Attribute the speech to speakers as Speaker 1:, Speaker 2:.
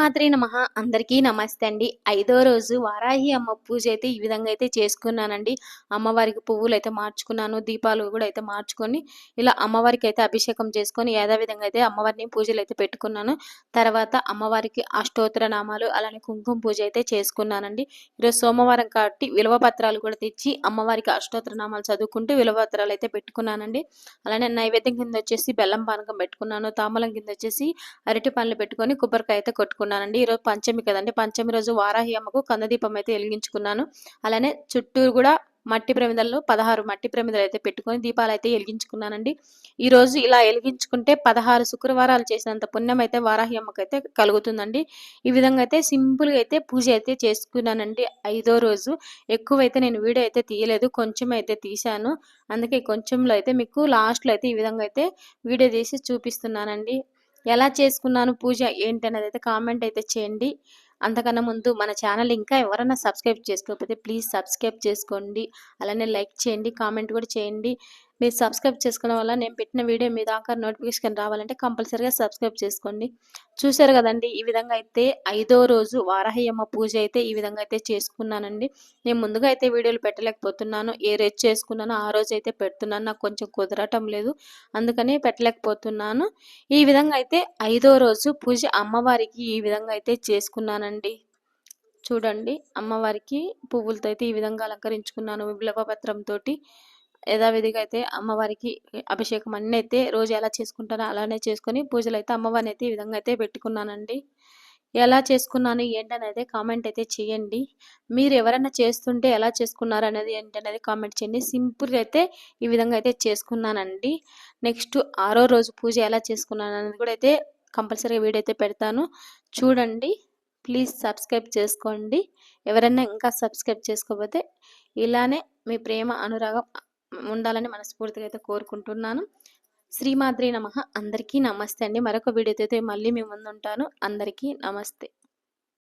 Speaker 1: శ్రీమాత్రి నమ. అందరికీ నమస్తే అండి. ఐదో రోజు వారాహి అమ్మ పూజ అయితే ఈ విధంగా అయితే చేసుకున్నానండి. అమ్మవారికి పువ్వులు అయితే మార్చుకున్నాను దీపాలు కూడా అయితే మార్చుకొని ఇలా అమ్మవారికి అయితే అభిషేకం చేసుకొని విధంగా అయితే అమ్మవారిని పూజలు అయితే పెట్టుకున్నాను. తర్వాత అమ్మవారికి అష్టోత్తర నామాలు అలానే కుంకుమ పూజ అయితే చేసుకున్నానండి. ఈరోజు సోమవారం కాబట్టి విలువ పత్రాలు కూడా తెచ్చి అమ్మవారికి అష్టోత్తర నామాలు చదువుకుంటూ విలువ పత్రాలు అయితే పెట్టుకున్నానండి. అలానే నైవేద్యం కింద వచ్చేసి బెల్లం పానకం పెట్టుకున్నాను తామలం కింద వచ్చేసి అరటి పండ్లు పెట్టుకొని కొబ్బరికాయ అయితే కొట్టుకున్నానండి ఈరోజు పంచమి కదండి. పంచమి రోజు వారాహి అమ్మకు కందదీపం అయితే వెలిగించుకున్నాను. అలానే చుట్టూరు కూడా మట్టి ప్రమిదల్లో పదహారు మట్టి ప్రమిదలు అయితే పెట్టుకొని దీపాలు అయితే వెలిగించుకున్నానండి. ఈ రోజు ఇలా వెలిగించుకుంటే పదహారు శుక్రవారాలు చేసినంత పుణ్యం అయితే వారాహి అమ్మకైతే కలుగుతుందండి. ఈ విధంగా అయితే సింపుల్గా అయితే పూజ అయితే చేసుకున్నానండి. ఐదో రోజు. ఎక్కువైతే నేను వీడియో అయితే తీయలేదు. కొంచెం అయితే తీశాను. అందుకే కొంచెంలో అయితే మీకు లాస్ట్లో అయితే ఈ విధంగా అయితే వీడియో తీసి చూపిస్తున్నానండి. ఎలా చేసుకున్నాను పూజ ఏంటి అనేది అయితే కామెంట్ అయితే చేయండి. అంతకన్నా ముందు మన ఛానల్ ఇంకా ఎవరైనా సబ్స్క్రైబ్ చేసుకోకపోతే ప్లీజ్ సబ్స్క్రైబ్ చేసుకోండి. అలానే లైక్ చేయండి కామెంట్ కూడా చేయండి. మీరు సబ్స్క్రైబ్ చేసుకోవడం వల్ల నేను పెట్టిన వీడియో మీ దాకా నోటిఫికేషన్ రావాలంటే కంపల్సరీగా సబ్స్క్రైబ్ చేసుకోండి. చూసారు కదండి ఈ విధంగా అయితే ఐదో రోజు వారాహయ్యమ్మ పూజ అయితే ఈ విధంగా అయితే చేసుకున్నానండి. నేను ముందుగా అయితే వీడియోలు పెట్టలేకపోతున్నాను ఏ రోజు చేసుకున్నానో ఆ రోజు అయితే పెడుతున్నాను నాకు కొంచెం కుదరటం లేదు అందుకని పెట్టలేకపోతున్నాను. ఈ విధంగా అయితే ఐదో రోజు పూజ అమ్మవారికి ఈ విధంగా అయితే చేసుకున్నానండి. చూడండి అమ్మవారికి పువ్వులతో అయితే ఈ విధంగా అలంకరించుకున్నాను బిలవపత్రంతో యథావిధిగా అయితే అమ్మవారికి అభిషేకం అన్నీ అయితే రోజు ఎలా చేసుకుంటానో అలానే చేసుకొని పూజలు అయితే అమ్మవారిని అయితే ఈ విధంగా అయితే పెట్టుకున్నానండి. ఎలా చేసుకున్నాను ఏంటనేది కామెంట్ అయితే చేయండి. మీరు ఎవరైనా చేస్తుంటే ఎలా చేసుకున్నారు అనేది ఏంటనేది కామెంట్ చేయండి. సింపుల్ అయితే ఈ విధంగా అయితే చేసుకున్నానండి. నెక్స్ట్ ఆరో రోజు పూజ ఎలా చేసుకున్నాను అనేది కూడా అయితే కంపల్సరీగా వీడియో అయితే పెడతాను. చూడండి ప్లీజ్ సబ్స్క్రైబ్ చేసుకోండి. ఎవరైనా ఇంకా సబ్స్క్రైబ్ చేసుకోకపోతే ఇలానే మీ ప్రేమ అనురాగం ఉండాలని మనస్ఫూర్తిగా అయితే కోరుకుంటున్నాను. శ్రీమాద్రి నమ. అందరికీ నమస్తే అండి. మరొక వీడియోతో అయితే మళ్ళీ మీ ముందు ఉంటాను అందరికీ నమస్తే.